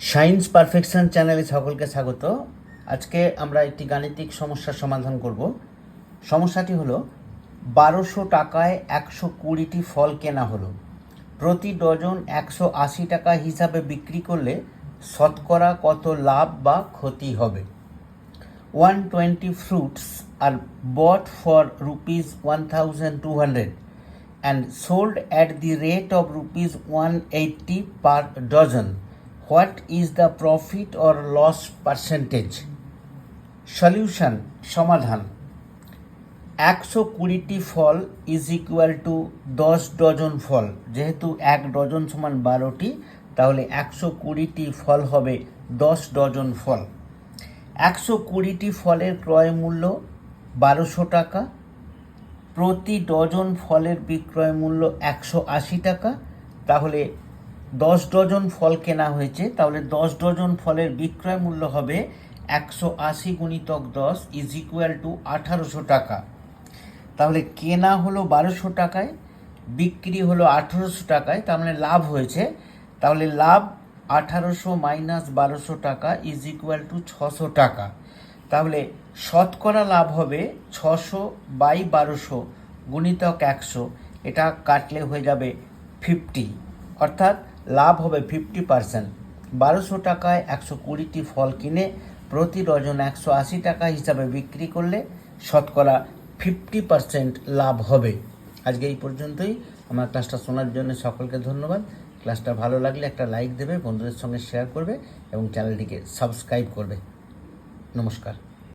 Science perfection চ্যানেলে সকলকে স্বাগত। আজকে আমরা একটি গাণিতিক সমস্যার সমাধান করব। সমস্যাটি হলো, বারোশো টাকায় একশো কুড়িটি ফল কেনা হলো। প্রতি ডজন একশো আশি টাকা হিসাবে বিক্রি করলে শতকরা কত লাভ বা ক্ষতি হবে? One twenty fruits R bought for rupees one thousand two hundred and sold at the rate of of one 180 per dozen what is the profit or loss percentage? Solution, সমাধান। একশো কুড়িটি ফল ইজ ইকুয়াল টু দশ dozen ফল। যেহেতু এক dozen সমান বারোটি, তাহলে একশো কুড়িটি ফল হবে দশ ডজন ফল। একশো কুড়িটি ফলের ক্রয় মূল্য বারোশো টাকা। প্রতি ডজন ফলের বিক্রয় মূল্য একশো আশি টাকা। তাহলে দশ ডজন ফল কেনা হয়েছে, তাহলে দশ ডজন ফলের বিক্রয় মূল্য হবে একশো আশি গুণিতক দশ ইজ ইকুয়াল টু আঠারোশো টাকা। তাহলে কেনা হলো বারোশো টাকায়, বিক্রি হলো আঠারোশো টাকায়, তার মানে লাভ হয়েছে। তাহলে লাভ আঠারোশো মাইনাস বারোশো টাকা ইজ ইকুয়াল টু ছশো টাকা। তাহলে শতকরা লাভ হবে ছশো বাই বারোশো গুণিতক একশো, এটা কাটলে হয়ে যাবে ফিফটি অর্থাৎ লাভ হবে ফিফটি পার্সেন্ট। বারোশো টাকায় একশো কুড়িটি ফল কিনে প্রতি ডজন একশো আশি টাকা হিসাবে বিক্রি করলে শতকরা ফিফটি পার্সেন্ট লাভ হবে। আজকে এই পর্যন্তই। আমার ক্লাসটা শোনার জন্য সকলকে ধন্যবাদ। ক্লাসটা ভালো লাগলে একটা লাইক দেবে, বন্ধুদের সঙ্গে শেয়ার করবে এবং চ্যানেলটিকে সাবস্ক্রাইব করবে। নমস্কার।